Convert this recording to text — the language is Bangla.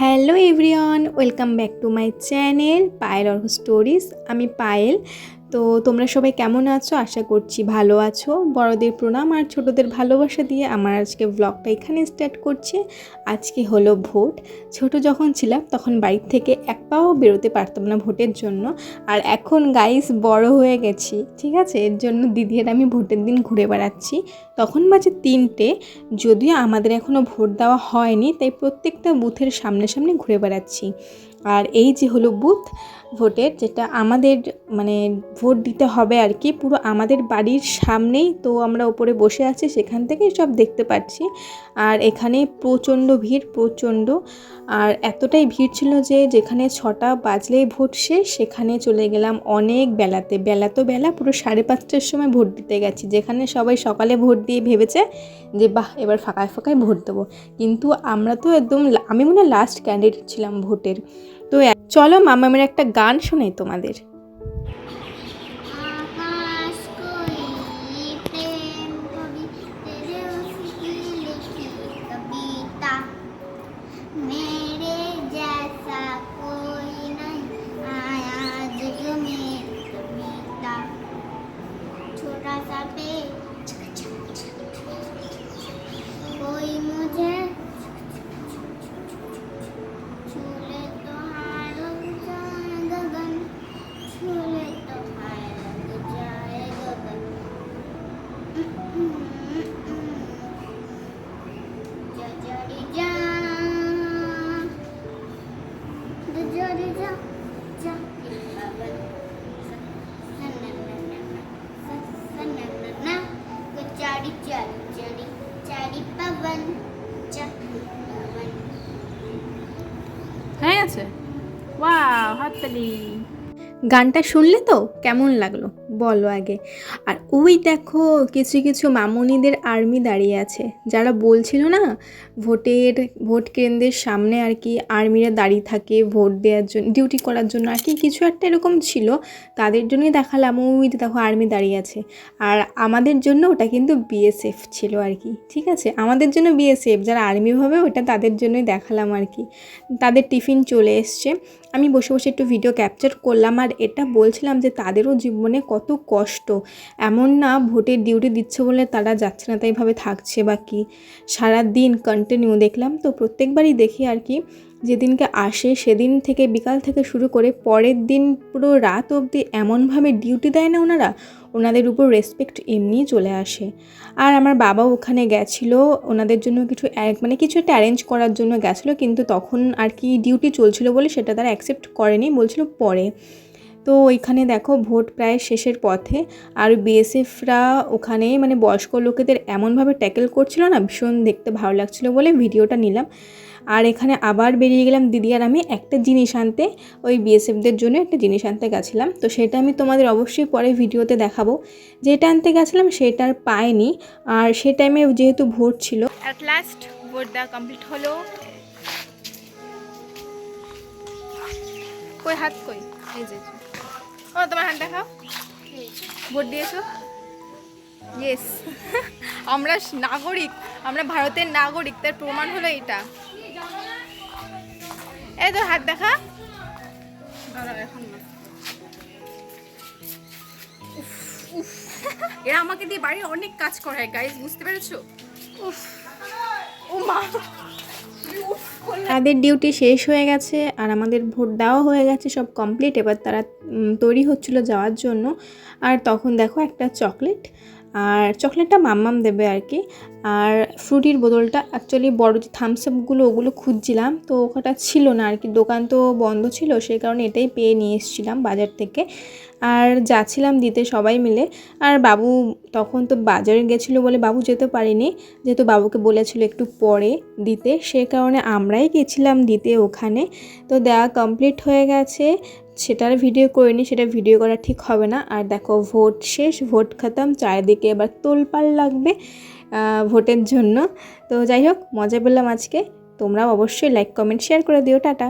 Hello everyone welcome back to my channel Payel Argha stories. আমি পায়েল তো তোমরা সবাই কেমন আছো? আশা করছি ভালো আছো। বড়দের প্রণাম আর ছোটদের ভালোবাসা দিয়ে আমার আজকে ব্লগটা এখানে স্টার্ট করছি। আজকে হলো ভোট। ছোট যখন ছিলাম তখন বাড়ির থেকে এক পাও বেরোতে পারতাম না ভোটের জন্য। আর এখন গাইস বড় হয়ে গেছি, ঠিক আছে? এর জন্য দিদি আর আমি ভোটের দিন ঘুরে বেড়াচ্ছি। তখন বাজে তিনটে। যদিও আমাদের এখনও ভোট দেওয়া হয়নি, তাই প্রত্যেকটা বুথের সামনে সামনে ঘুরে বেড়াচ্ছি। আর এই যে হলো বুথ ভোটের, যেটা আমাদের মানে ভোট দিতে হবে আর কি, পুরো আমাদের বাড়ির সামনেই তো আমরা ওপরে বসে আছি, সেখান থেকেই সব দেখতে পাচ্ছি। আর এখানে প্রচণ্ড ভিড়, প্রচণ্ড। আর এতটাই ভিড় ছিল যে যেখানে ছটা বাজলেই ভোট শেষ, সেখানে চলে গেলাম অনেক বেলাতে। বেলা তো বেলা, পুরো সাড়ে পাঁচটার সময় ভোট দিতে গেছি। যেখানে সবাই সকালে ভোট দিয়ে ভেবেছে যে, বাহ, এবার ফাঁকায় ফাঁকায় ভোট দেবো। কিন্তু আমরা তো একদম আমি মনে হয় লাস্ট ক্যান্ডিডেট ছিলাম ভোটের। তো চলো মামামের একটা গান শোনাই তোমাদের। হ্যাঁ আছে ওয়াও হাততালি। গানটা শুনলে তো কেমন লাগল? বলো আগে। আর ওই দেখো কিছু কিছু মামুনিদের আর্মি দাঁড়িয়ে আছে। যারা বলছিল না, ভোটের, ভোট কেন্দ্রের সামনে আর কি আর্মিরা দাঁড়িয়ে থাকে ভোট দেওয়ার জন্য ডিউটি করার জন্য। আর কি কিছু একটা এরকম ছিল, তাদের জন্যই দেখালাম, ওই দেখো আর্মি দাঁড়িয়ে আছে। আর আমাদের জন্য ওটা কিন্তু বিএসএফ ছিল আর কি, ঠিক আছে? আমাদের জন্য বিএসএফ যারা আর্মি হবে ওটা তাদের জন্যই দেখালাম আর কি। তাদের টিফিন চলে এসছে। আমি বসে বসে একটু ভিডিও ক্যাপচার করলাম, আর এটা বলছিলাম যে তাদেরও জীবনে কত কষ্ট। এমন না ভোটের ডিউটি দিচ্ছে বলে তারা যাচ্ছে না তাইভাবে থাকছে বা কি? সারা দিন কন্টিনিউ দেখলাম তো প্রত্যেকবারই দেখি আর কি, যেদিনকে আসে সেদিন থেকে বিকাল থেকে শুরু করে পরের দিন পুরো রাত অবধি এমনভাবে ডিউটি দেয় না ওনারা, ওনাদের উপর রেসপেক্ট এমনিই চলে আসে। আর আমার বাবা ওখানে গেছিল, ওনাদের জন্য কিছু মানে কিছু একটা অ্যারেঞ্জ করার জন্য গেছিল, কিন্তু তখন আর কি ডিউটি চলছিল বলে সেটা তারা অ্যাকসেপ্ট করেনি, বলছিল পরে। তো ওইখানে দেখো ভোট প্রায় শেষের পথে। আর বিএসএফরা ওখানে মানে বয়স্ক লোকেদের এমনভাবে ট্যাকেল করছিল না, ভীষণ দেখতে ভালো লাগছিল বলে ভিডিওটা নিলাম। আর এখানে আবার বেরিয়ে গেলাম দিদি আর আমি একটা জিনিস আনতে, ওই বিএসএফদের জন্য একটা জিনিস আনতে গেছিলাম। তো সেটা আমি তোমাদের অবশ্যই পরে ভিডিওতে দেখাবো। যেটা আনতে গেছিলাম সেটা আর পাইনি, আর সে টাইমে যেহেতু ভোট ছিল। অ্যাট লাস্ট ভোট দেওয়া কমপ্লিট হলো। কই হাত কই? এই যে। ও, তোমার হাত দেখাও। ভোট দিয়েছ? ইয়েস আমরা নাগরিক, আমরা ভারতের নাগরিক, তার প্রমাণ হলো এটা এই তো হাত দেখা। এরা আমাকে দিয়ে বাড়ির অনেক কাজ করায় গাইজ বুঝতে পেরেছ? উফ। ও মা। তাদের ডিউটি শেষ হয়ে গেছে আর আমাদের ভোট দেওয়া হয়ে গেছে, সব কমপ্লিট এবার তারা তৈরি হচ্ছিল যাওয়ার জন্য। আর তখন দেখো একটা চকলেট আর চকলেটটা মাম্মাম দেবে আর কি। আর ফ্রুটির বোতলটা অ্যাকচুয়ালি বড় যে থামস আপগুলো ওগুলো খুঁজছিলাম, তো ওটা ছিল না আর কি। দোকান তো বন্ধ ছিল, সেই কারণে এটাই পেয়ে নিয়ে এসেছিলাম বাজার থেকে। আর যাচ্ছিলাম দিতে সবাই মিলে। আর বাবু তখন তো বাজারে গেছিল বলে বাবু যেতে পারেনি, যেহেতু বাবুকে বলেছিল একটু পরে দিতে, সে কারণে আমরাই গেছিলাম দিতে ওখানে। তো দেওয়া কমপ্লিট হয়ে গেছে। সেটার ভিডিও করিনি, সেটা ভিডিও করা ঠিক হবে না। আর দেখো ভোট শেষ ভোট খতম, চারিদিকে এবার তোলপাল লাগবে ভোটের জন্য। তো যাই হোক, মজা পেলাম আজকে। তোমরাও অবশ্যই লাইক কমেন্ট শেয়ার করে দিও। টাটা।